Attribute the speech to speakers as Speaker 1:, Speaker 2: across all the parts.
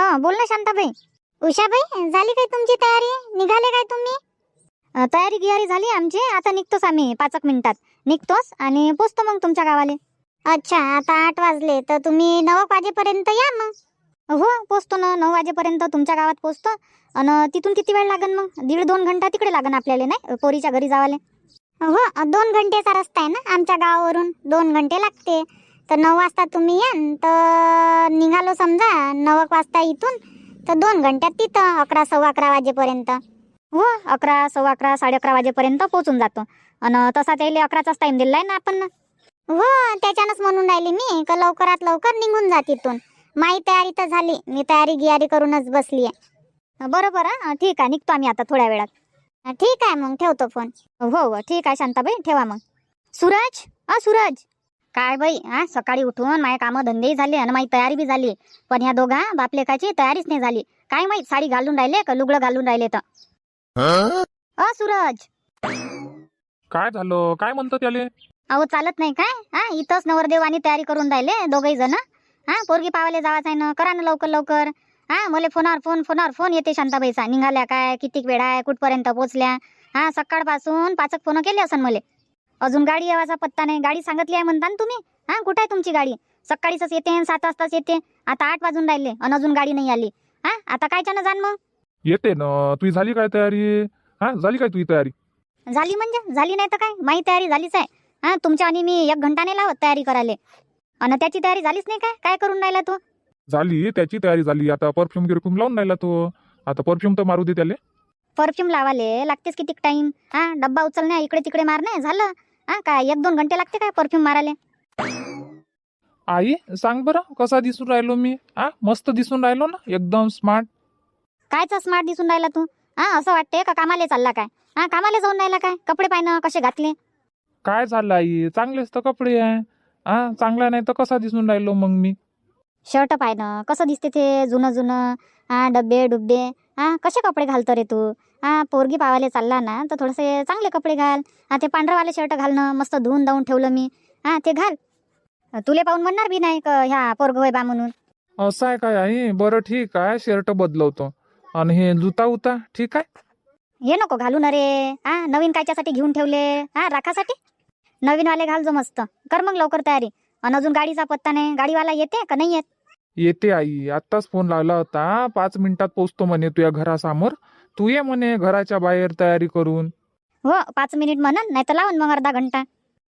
Speaker 1: हा बोल ना शांताबाई. उषाबाई झाली काय तुमची तयारी? निघाले काय तुम्ही? अ, तयारी गियारी झाली आमची. आता निघतोच आम्ही पाच एक मिनिटात. निघतोच आणि पोचतो मग तुमच्या गावाले. अच्छा आता आठ वाजले. तर तुम्ही नऊ वाजेपर्यंत या मग. हो पोचतो ना. नऊ वाजेपर्यंत तुमच्या गावात पोचतो. आणि तिथून किती वेळ लागन मग? दीड दोन घंटा तिकडे लागन आपल्याला नाही? पोरीच्या घरी जावाले. हो दोन घंटेचा रस्ता आहे ना आमच्या गावावरून. दोन घंटे लागते. तर नऊ वाजता तुम्ही याल तर निघालो समजा नऊ वाजता इथून तर दोन घंट्यात तिथं अकरा सव्वा अकरा वाजेपर्यंत. हो अकरा सव्वा अकरा साडे अकरा वाजेपर्यंत पोहोचून जातो. आणि तसा त्याला अकराचाच टाइम दिलाय आहे ना आपण. हो त्याच्यानंच म्हणून राहिली मी का लवकरात लवकर निघून जा तिथून. माही तयारी तर झाली मी तयारी गियारी करूनच बसली आहे बरं बरं हं, ठीक आहे निघतो आम्ही आता थोड्या वेळात. हं, ठीक आहे मग ठेवतो फोन. हो हो ठीक आहे शांताबाई ठेवा मग. सूरज अ सूरज. काय बाई हा? सकाळी उठून माझे कामं धंदेही झाले आणि माझी तयारी बी झाली. पण ह्या दोघा बापलेकाची तयारीच नाही झाली. काय माहीत साडी घालून राहिले का लुगडं घालून राहिले तर? अ सूरज!
Speaker 2: काय झालं? काय म्हणतं त्याले
Speaker 1: अहो चालत नाही काय? हा इथंच नवरदेवानी तयारी करून राहिले दोघही जण. हा पोरगी पावाले जावाच आहे ना करा ना लवकर लवकर. हा मला फोनावर फोन फोनावर फोन येते शांताबाईचा. निघाल्या काय कितीक वेळ आहे कुठपर्यंत पोहोचल्या हा सकाळपासून पाचक फोन केले असन मले. अजून गाडी येवाचा पत्ता नाही. गाडी सांगितली आहे म्हणता ना तुम्ही? हा कुठं आहे तुमची गाडी? सकाळीच येते सात वाजताच येते. आता आठ वाजून राहिले आणि अजून गाडी नाही आली. हा आता कायच्यानं जाण मग?
Speaker 2: येते ना. तुझी झाली काय तयारी? हा झाली काय तुझी तयारी?
Speaker 1: झाली म्हणजे? झाली नाही तर काय? माझी तयारी झालीच आहे. हा तुमच्या आणि मी एक घंटा नाही लावत तयारी करायला. आणि त्याची तयारी झालीच नाही काय काय करून राहिला तू?
Speaker 2: झाली त्याची तयारी झाली. आता परफ्यूम गिरफ्यूम लावून राहिला तो. आता परफ्यूम तर मारू दे त्याले.
Speaker 1: परफ्यूम लावाले लागतेच किती टाइम हा डब्बा उचलण्या इकडे तिकडे मारणे झालं. हा काय एक दोन घंटे लागते काय परफ्यूम मारायला?
Speaker 2: आई सांग बरं कसा दिसून राहिलो मी? हा मस्त दिसून राहिलो ना एकदम स्मार्ट
Speaker 1: कायचा स्मार्ट दिसून राहिला तू? हा असं वाटते का कामाले चालला काय? हा कामाले जाऊन राहिला काय? कपडे पाहिनं कसे घातले?
Speaker 2: काय झालं आई? चांगलेच तर कपडे आहे. हा चांगला नाही तर कसा दिसून राहिलो मग मी?
Speaker 1: शर्ट पाहिनं कसं दिसते ते जुनं जुनं. हा डब्बे डुब्बे. हा कसे कपडे घालतो रे तू? हा पोरगी पावाले चालला ना तर थोडेसे चांगले कपडे घाल. हा ते पांढरवाले शर्ट घालणं मस्त धुवून धावून ठेवलं मी. हा ते घाल. तुले पाहून म्हणणार बी नाही का ह्या पोरगवय बा म्हणून.
Speaker 2: असं आहे काय आई? बरं ठीक आहे शर्ट बदलवतो. आणि हे जुता उता ठीक आहे?
Speaker 1: हे नको घालू ना रे. हा नवीन कायच्यासाठी घेऊन ठेवले. हा राखासाठी? नवीन वाले घाल जो मस्त. कर मग लवकर तयारी. आणि अजून गाडीचा पत्ता नाही. गाडीवाला येते का? नाही येत.
Speaker 2: येते आई. आत्ताच फोन लावला होता. पाच मिनिटात पोचतो म्हणे तुझ्या घरासमोर. तू ये म्हणे घराच्या बाहेर तयारी करून.
Speaker 1: हो पाच मिनिट म्हणन नाही तर लावून मग अर्धा घंटा.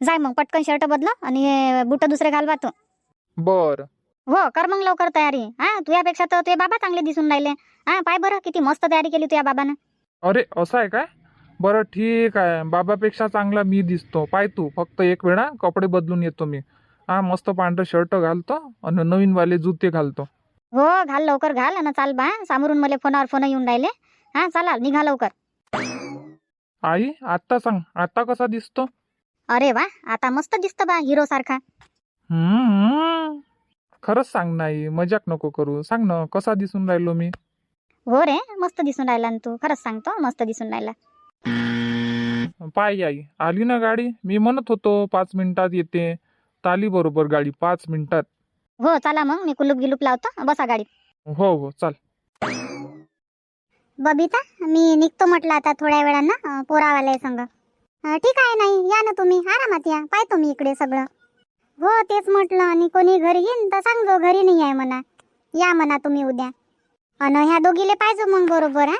Speaker 1: जाय मग पटकन शर्ट बदला आणि बुट दुसरे घाल बा तू.
Speaker 2: बर.
Speaker 1: हो कर मग लवकर तयारी. हा तुझ्यापेक्षा तर तुझे बाबा चांगले दिसून राहिले. हा पाय बरं किती मस्त तयारी केली तुझ्या बाबानं.
Speaker 2: अरे असं आहे काय? बरं ठीक आहे. बाबापेक्षा चांगला मी दिसतो. पाय तू फक्त एक वेळा कपडे बदलून येतो मी. हा मस्त पांढरं शर्ट घालतो आणि नवीन वाले जुते घालतो.
Speaker 1: हो घाल लवकर घाल आणि चाल बा. सामोरून मला फोनावर फोन येऊन राहिले. हा चला निघा लवकर.
Speaker 2: आई आता सांग आता कसा दिसतो?
Speaker 1: अरे वा आता मस्त दिसतं बा हिरो सारखा.
Speaker 2: हम्म. खरंच सांग नाही मजाक नको करू. सांग ना कसा दिसून राहिलो मी?
Speaker 1: हो रे मस्त दिसून राहिला ना तू. खरंच सांगतो मस्त दिसून राहिला.
Speaker 2: पाय आई आली ना गाडी? मी म्हणत होतो पाच मिनिटात येते. ताली बरोबर गाडी पाच मिनिटात.
Speaker 1: हो चला मग मी कुलूप गिलूप लावतो. बसा गाडीत.
Speaker 2: हो हो चाल.
Speaker 1: बबिता मी निघतो म्हटलं आता थोड्या वेळानं पोरावाल्या संग. ठीक आहे नाही या ना तुम्ही. आरामात या. पाहतो मी इकडे सगळं. हो तेच म्हटलं आणि कोणी घरी येईन तर सांगतो घरी नाही आहे म्हणा. या म्हणा तुम्ही उद्या. अन ह्या दोघीले पाहिजे मग बरोबर हा?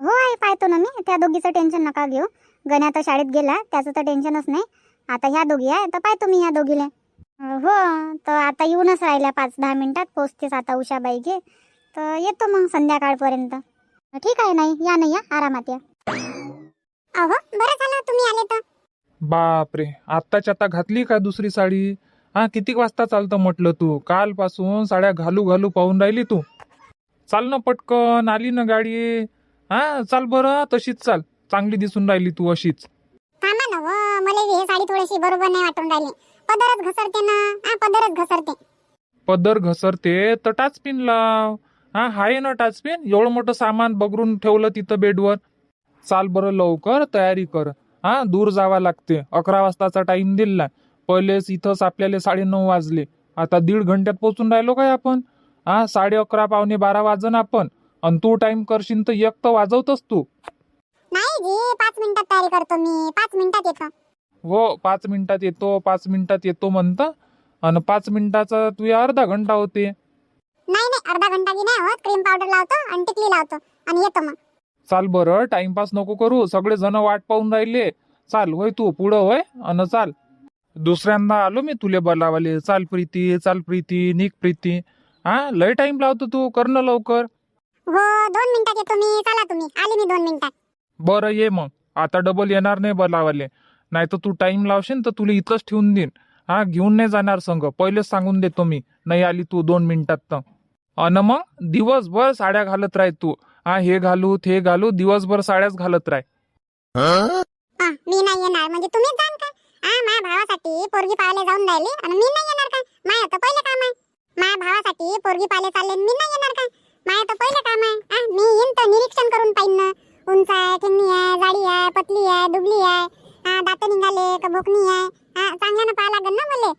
Speaker 1: हो आई पाहतो ना मी. त्या दोघीचं टेन्शन नका घेऊ. गण्या तर शाळेत गेला त्याचं तर टेन्शनच नाही. आता ह्या दोघी आहे तर पाहतो मी ह्या दोघीला. हो तर आता येऊनच राहिल्या पाच दहा मिनिटात. पोचतेच आता उषाबाई घे. तर येतो मग संध्याकाळपर्यंत. ठीक आहे नाही या नाही या. आरामात या. अहो बरं झालं तुम्ही आले तर.
Speaker 2: बापरे आत्ताच आता घातली का दुसरी साडी? हा किती वाजता चालतं म्हटलं तू? कालपासून साड्या घालू घालू पाहून राहिली तू. चाल ना पटकन आली ना गाडी. हा चाल बरं तशीच चाल. चांगली दिसून राहिली तू अशीच.
Speaker 3: मला ही साडी थोडीशी बरोबर नाही वाटून राहिली. पदरच घसरते ना. हा पदरच घसरते.
Speaker 2: पदर घसरते तर टाचपिन लाव. हा हाय ना टाचपिन एवढं मोठं सामान बगरून ठेवलं तिथं बेडवर. चाल बरं लवकर तयारी कर. हा दूर जावा लागते. अकरा वाजताचा टाइम दिला. पहिलेच इथंच आपल्याला साडेनऊ वाजले. आता दीड घंट्यात पोचून राहिलो काय आपण? हा साडे अकरा पावणे बारा वाजन आपण. आणि तू टाइम करशील तर एक तर वाजवतोस तू.
Speaker 3: नाही जी पाच मिनिटात तयारी करतो मी. पाच मिनिटात येतो.
Speaker 2: हो पाच मिनिटात येतो पाच मिनिटात येतो म्हणतं आणि पाच मिनिटाचा तुझ्या अर्धा घंटा होते.
Speaker 3: नाही नाही अर्धा घंटा की नाही होत. क्रीम पावडर लावतो आणि टिकली लावतो आणि येतो मग.
Speaker 2: चाल बरं टाइमपास नको करू. सगळे जण वाट पाहून राहिले. चाल होय तू पुढं होय अन चाल. दुसऱ्यांदा आलो मी तुले बोलावाले. चाल प्रीती चाल प्रीती निक प्रीती. हा लय टाइम लावतो तू कर ना लवकर.
Speaker 3: हो दोन मिनिटात येतो मी. चला तुम्ही. आले मी दोन मिनिटात.
Speaker 2: बरं ये मग. आता डबल येणार नाही बोलावाले. नाही तर तू टाइम लावशील तर तुला इथंच ठेवून देईन. हा घेऊन नाही जाणार संघ. पहिलेच सांगून देतो मी. नाही आली तू दोन मिनिटात तर. अन मग दिवसभर साड्या घालत राह तू. हा हे घालू ते घालू दिवसभर साड्याच घालत राह
Speaker 3: मी नाही येणार. म्हणजे तुम्हीच जाण का? हा माझ्या भावासाठी पोरगी पाहायला जाऊन राहिली. आणि मी नाही येणार का? माझं तर पहिलं काम आहे. माझ्या भावासाठी पोरगी पाहायला चालले मी नाही येणार का? माझं तर पहिलं काम आहे. हा मी येईन तर निरीक्षण करून पाहिन ना. उंच आहे किन्नी आहे जाडी आहे पतली आहे दुबली आहे. हा दात निघाले का भोकणी आहे. हा चांगल्यानं पाहा लागेल ना मले.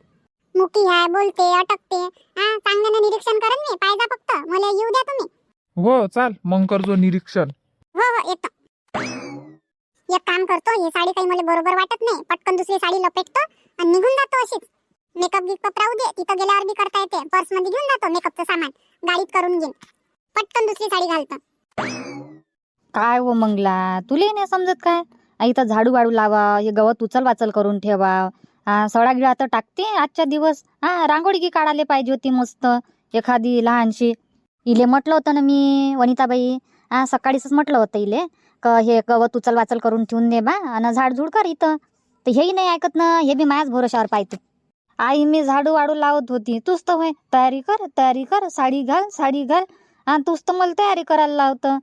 Speaker 3: मुकी आहे बोलते अटकते. हा चांगल्यानं निरीक्षण करेन मी. पाहिजा फक्त. मला येऊ द्या तुम्ही.
Speaker 2: हो चाल. मग करजो निरीक्षण.
Speaker 3: हो हो येतो. एक काम करतो. ही साडी काही मला बरोबर वाटत नाही. पटकन दुसरी साडी लपेटतो आणि निघून जातो अशीच. मेकअप गिकअप राहू दे. तिथं गेल्यावर बी करता येते. पर्समध्ये घेऊन जातो मेकअपचं सामान. गाडीत करून घेईन. पटकन दुसरी साडी घालतो.
Speaker 1: काय हो मंगला? तुले नाही समजत काय? इथं झाडू वाडू लावा हे गवत उचल वाचल करून ठेवा. सडा गिळा तर टाकते आजच्या दिवस. हा रांगोळी की काढायला पाहिजे होती मस्त एखादी लहानशी. इले म्हटलं होतं ना मी वनिताबाई. हा सकाळीच म्हटलं होतं इले क हे गवत उचल वाचल करून ठेवून दे बा आणि झाडझूड कर इथं. तर हेही नाही ऐकत ना हे बी माझ्याच भरोशावर पाहते. आई मी झाडू वाडू लावत होती. तूच तर होय तयारी कर तयारी कर साडी घाल साडी घाल. आणि तूच तर मला तयारी करायला लावतं.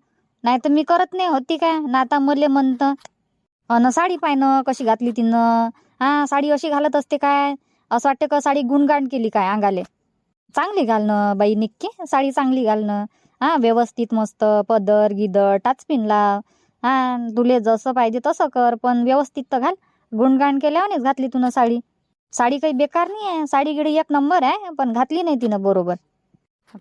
Speaker 1: नाही तर मी करत नाही होती काय ना आता मले म्हणतं. अन साडी पाहिनं कशी घातली तिनं? हा साडी अशी घालत असते काय? असं वाटतं का साडी गुणगाण केली काय अंगाले? चांगली घालणं बाई निक्की साडी चांगली घालणं. हा व्यवस्थित मस्त पदर गिदर टाचपिन लाव हा तुले जसं पाहिजे तसं कर पण व्यवस्थित तर घाल. गुणगाण केल्यावरच घातली तुनं साडी. साडी काही बेकार नाही आहे साडी गिडी एक नंबर आहे पण घातली नाही तिनं बरोबर.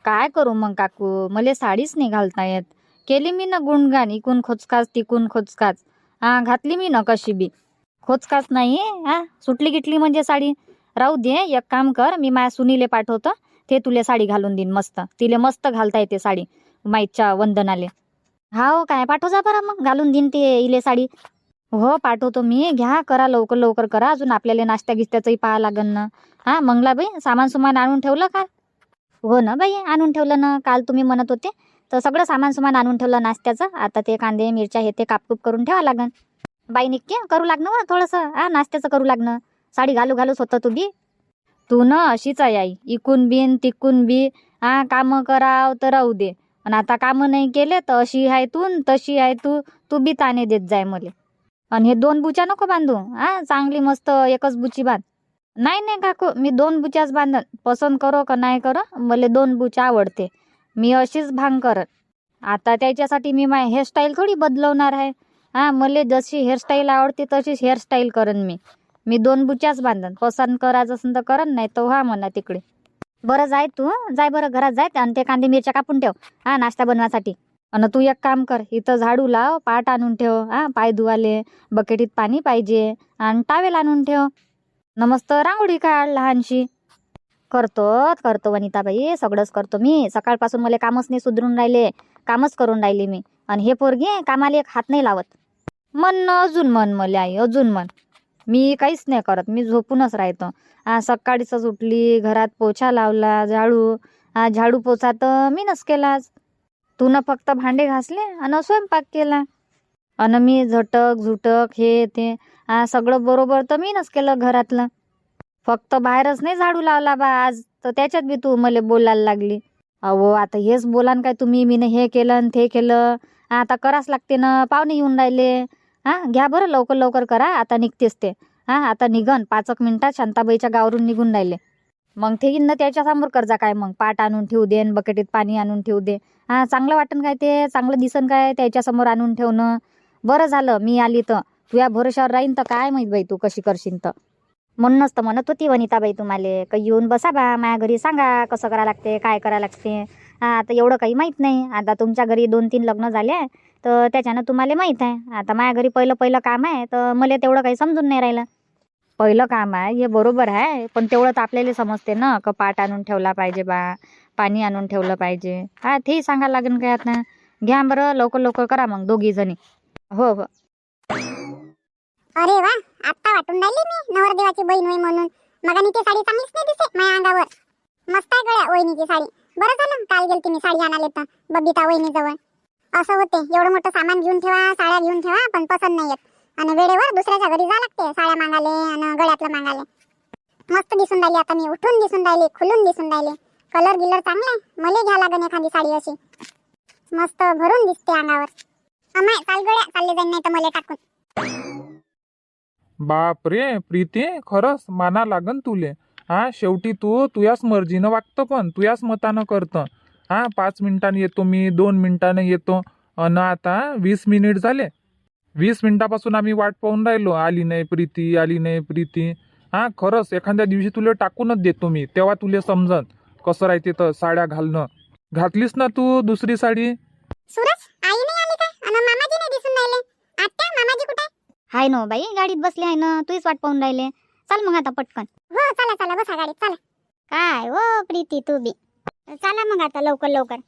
Speaker 1: काय करू मग काकू? मला साडीच नाही घालता येत. केली मी ना गुणगाण इकून खोचकाच तिकून खोचकाच. हा घातली मी ना कशी बी. खोचकाच नाही हा. सुटली गिटली म्हणजे साडी. राहू दे एक काम कर मी माझ्या सुनीले पाठवतो. ते तुले साडी घालून देईन मस्त. तिले मस्त घालता येते साडी माईच्या वंदनाले. हो काय पाठव जा बरं मग घालून देईन ते इले साडी. हो पाठवतो मी. घ्या करा लवकर लवकर करा. अजून आपल्याला नाश्त्या गिस्त्याचंही पाहा लागन ना. हा मंगला बाई सामान सुमान आणून ठेवलं का? हो ना बाई आणून ठेवलं ना. काल तुम्ही म्हणत होते. तर सगळं सामान सुमान आणून ठेवलं नाश्त्याचं. आता ते कांदे मिरच्या हे ते कापकूप करून ठेवा लागन. बाई निक्के करू लागणं बा थोडंसं? हा नाश्त्याचं करू लागणं. साडी घालू घालूच होतं तू बी तू ना अशीच आहे आई. इकून बिन तिकून बी. हा कामं कराव तर राहू दे. आणि आता कामं नाही केले तर अशी आहे तू तशी आहे तू. तू बी ताने देत जाय मले. आणि हे दोन बुच्या नको बांधू. हा चांगली मस्त एकच बुची बांध. नाही नाही काकू मी दोन बुच्याच बांधन. पसंत करो का नाही करो मला दोन बुच्या आवडते. मी अशीच भांग करत. आता त्याच्यासाठी मी माझी हेअरस्टाईल थोडी बदलवणार आहे. हां मला जशी हेअरस्टाईल आवडते तशीच हेअरस्टाईल करन मी. मी दोन बुच्याच बांधन. पसंत करायचं असेल तर करन नाही तर हा म्हणा तिकडे. बरं जाय तू जाय बरं घरात जाय आणि ते कांदे मिरच्या कापून ठेव. हा नाश्ता बनवासाठी. आणि तू एक काम कर इथं झाडू लाव पाट आणून ठेव. हा पाय धुवाले बकेटीत पाणी पाहिजे. आणि टावेल आणून ठेव. नमस्त रांगोळी काढ लहानशी. करतो करतो वनिताबाई सगळंच करतो मी. सकाळपासून मला कामच नाही सुधरून राहिले कामच करून राहिले मी. आणि हे पोरगे कामाला एक हात नाही लावत. मन अजून मन मला आई अजून मन. मी काहीच नाही करत मी झोपूनच राहतो. सकाळीच उठली घरात पोछा लावला झाडू. झाडू पोछा तर मीनच केलाच. तू न फक्त भांडे घासले आणि स्वयंपाक केला. आणि मी झटक झुटक हे ते. सगळं बरोबर तर मीनच केलं घरातलं. फक्त बाहेरच नाही झाडू लावला बा आज. तर त्याच्यात बी तू मला बोलायला लागली. अहो आता हेच बोलान काय तुम्ही मी हे केलं आणि ते केलं. आता करावंच लागते ना पाहुणे येऊन राहिले. हां घ्या बरं लवकर लवकर करा आता निघतेच ते. हां आता निघन पाच एक मिनिटात शांताबाईच्या गावरून निघून राहिले. मग ते येईन ना त्याच्यासमोर कर्जा काय मग? पाट आणून ठेवू दे आणि बकेटीत पाणी आणून ठेवू दे. हां चांगलं वाटन काय ते? चांगलं दिसन काय त्याच्यासमोर आणून ठेवणं? बरं झालं मी आली तर. तुझ्या भरोशावर राहीन तर काय माहीत बाई तू कशी करशील तर.
Speaker 4: म्हणूनच तर म्हणत होती वनिताबाई तुम्हाला. का येऊन बसा बा माझ्या घरी सांगा कसं करा लागते काय करा लागते. हा आता एवढं काही माहीत नाही. आता तुमच्या घरी दोन तीन लग्न झाले आहे तर त्याच्यानं तुम्हाला माहीत आहे. आता माझ्या घरी पहिलं पहिलं काम आहे तर मला तेवढं काही समजून नाही राहिलं. पहिलं काम आहे हे बरोबर आहे पण तेवढं तर आपल्याला समजते ना का पाट आणून ठेवला पाहिजे बा पाणी आणून ठेवलं पाहिजे. हा तेही सांगायला लागेल काय आता घ्या बरं लवकर लवकर करा मग दोघी जणी हो हो.
Speaker 3: अरे वा आत्ता वाटून राहिली मी नवरदेवाची बहीण होई म्हणून. मगानी ती साडी चांगलीच नाही दिसे माझ्या अंगावर. मस्त आहे गळ्या वहिनीची साडी. बरं झालं काल गेलती मी साडी आणाले तर बबिता वहिनी जवळ असं होते एवढं मोठं सामान घेऊन ठेवा साड्या घेऊन ठेवा पण पसंत नाही येत. आणि वेळेवर दुसऱ्याच्या घरी जा लागते साड्या मागाले आणि गळ्यातलं मागाले मस्त दिसून राहिली आता मी उठून दिसून राहिली खुलून दिसून राहिली. कलर गिलर चांगला आहे मला घ्या लागेल एखादी साडी अशी. मस्त भरून दिसते अंगावर. अमाय चाल गळ्या चालले जाईन नाही तर मला टाकून.
Speaker 2: बाप रे प्रीती खरंच माना लागन तुले. हा शेवटी तू तुयाच मर्जीनं वागतं पण तुयाच मतानं करतं. हा पाच मिनिटानं येतो मी दोन मिनिटानं येतो. अन आता वीस मिनिट झाले. वीस मिनिटापासून आम्ही वाट पाहून राहिलो. आली नाही प्रीती आली नाही प्रीती. हा खरंच एखाद्या दिवशी तुला टाकूनच देतो मी तेव्हा तुला समजन. कसं राहते तर साड्या घालणं. घातलीस ना तू दुसरी साडी?
Speaker 4: हाय नो बाई गाडीत बसली आहे ना तूच वाट पाहून राहिले. चाल मग आता पटकन.
Speaker 3: हो चला चला बसा गाडीत चला.
Speaker 4: काय हो प्रीती तू बी. चला मग आता लवकर लवकर.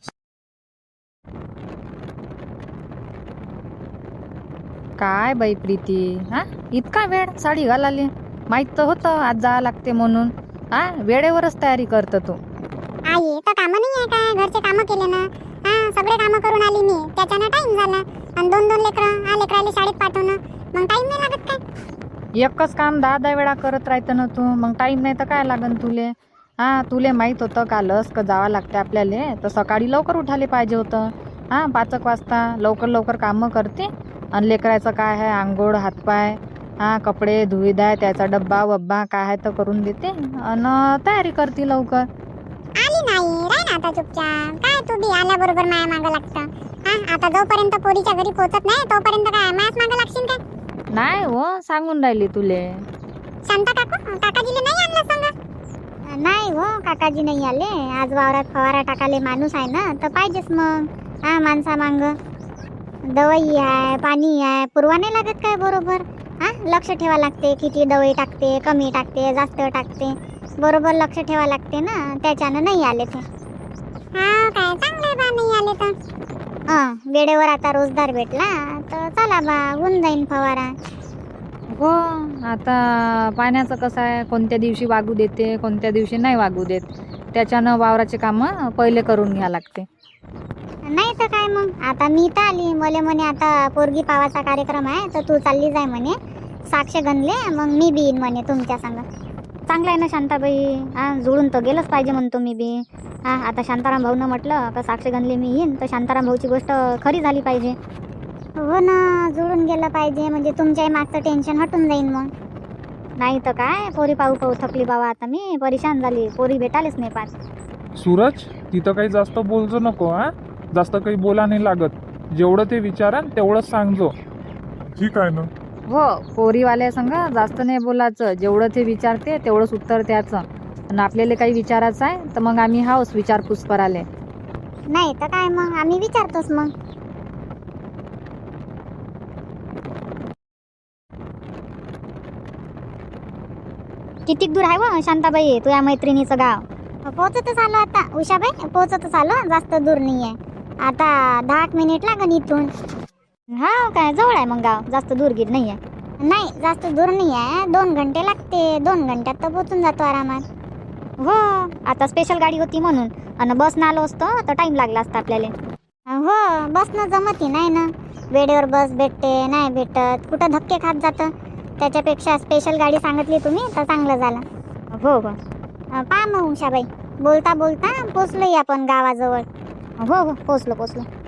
Speaker 1: काय बाई प्रीती हा? इतका वेळ साडी घालाली? माहीत तर होतं आज जावं लागते म्हणून. हा वेळेवरच तयारी करत तू.
Speaker 3: आई तर कामं नाही आहे काय? घरचे कामं केले ना. हा सगळे कामं करून आली मी. त्याच्यानं टाइम झाला. आणि दोन दोन लेकरं हा लेकराले शाळेत पाठवणं. मग टाइम नाही लागत काय?
Speaker 1: एकच काम दहा दहा वेळा करत राहतं ना तू. मग टाईम नाही तर काय लागन तुले? हा तुले माहीत होतं कालच का जावं लागते आपल्याला? तर सकाळी लवकर उठाले पाहिजे होतं. हा पाचक वाजता लवकर लवकर कामं करते. आणि लेकराचं काय आहे? आंघोळ हातपाय हा कपडे धुई द्या त्याचा डब्बा वब्बा काय आहे तर करून देते. आणि तयारी करते लवकर.
Speaker 3: आली नाही. ना आता चुपचाप. काय तू बी आल्याबरोबर माया मागं लागतं. हा आता जोपर्यंत पोरीच्या घरी पोहोचत नाही तोपर्यंत काय मायाच मागं लागशील काय?
Speaker 1: नाही हो सांगून राहिली तुले.
Speaker 3: शांता काकू काकाजीले नाही आणलं सांगा?
Speaker 4: नाही हो काकाजी नाही आले. आज वावरात फवारा टाकाले माणूस आहे ना तर पाहिजेच मग. हा माणसा मांग. दवाई आहे पाणी आहे पुरवा नाही लागत काय बरोबर? हा लक्ष ठेवा लागते किती दवाई टाकते कमी टाकते जास्त टाकते. बरोबर लक्ष ठेवा लागते ना त्याच्यानं नाही आले ते.
Speaker 3: हा काय चांगलं बा नाही आले तर.
Speaker 4: हा वेळेवर आता रोजदार भेटला तर चला बा होऊन जाईन फवारा.
Speaker 1: हो आता पाण्याचं कसं आहे कोणत्या दिवशी वागू देते कोणत्या दिवशी नाही वागू देत. त्याच्यानं वावराचे कामं पहिले करून घ्या लागते.
Speaker 4: नाही तर काय मग? आता मी तर आली. मले म्हणे आता पोरगी पावाचा कार्यक्रम आहे तर तू चालली जाय म्हणे. साक्ष गणले मग मी बी येईन म्हणे तुमच्या संग. चांगलं आहे ना शांताबाई? हा जुळून तर गेलंच पाहिजे म्हणतो मी बी. हा आता शांताराम भाऊनं म्हटलं का साक्ष गणले मी येईन तर शांताराम भाऊची गोष्ट खरी झाली पाहिजे. हो ना जुळून गेलं पाहिजे म्हणजे तुमच्याही मागचं टेन्शन हटून जाईन मग. नाही तर काय पोरी पाहू पाहू थकली बाबा आता मी परेशान झाली पोरी भेटालेच नाही पाच
Speaker 2: सूरज तिथं काही जास्त बोलजो नको हा? जास्त काही बोला नाही लागत. जेवढं ते विचारा तेवढंच सांगजो.
Speaker 5: ठीक आहे ना.
Speaker 1: हो पोरीवाल्या संग जास्त नाही बोलायचं. जेवढं ते विचारते तेवढंच उत्तर द्यायचं. आणि आपल्याला काही विचारायचं आहे तर मग आम्ही हाऊस विचारपूस कराले
Speaker 4: नाही तर काय मग? आम्ही विचारतोच मग. किती दूर आहे व शांताबाई? तुझ्या मैत्रिणीचं गाव. पोहोचतच आलो आता. उषाबाई पोहोचतच आलो. जास्त दूर नाही आहे आता दहा एक मिनिट लागन इथून. हा काय जवळ आहे मग गाव? जास्त दूर गिर नाही आहे नाही जास्त दूर नाही आहे दोन घंटे लागते. दोन घंट्यात तर पोचून जातो आरामात. हो आता स्पेशल गाडी होती म्हणून. आणि बसनं आलो असतो तर टाइम लागला असता आपल्याला. हो बसनं जमती नाही ना. वेळेवर बस भेटते नाही भेटत. कुठं धक्के खात जातं. त्याच्यापेक्षा स्पेशल गाडी सांगितली तुम्ही तर चांगलं झालं. हो हो. पहा मग उषाबाई. बोलता बोलता पोचलोही आपण गावाजवळ. हो हो पोचलो पोचलो.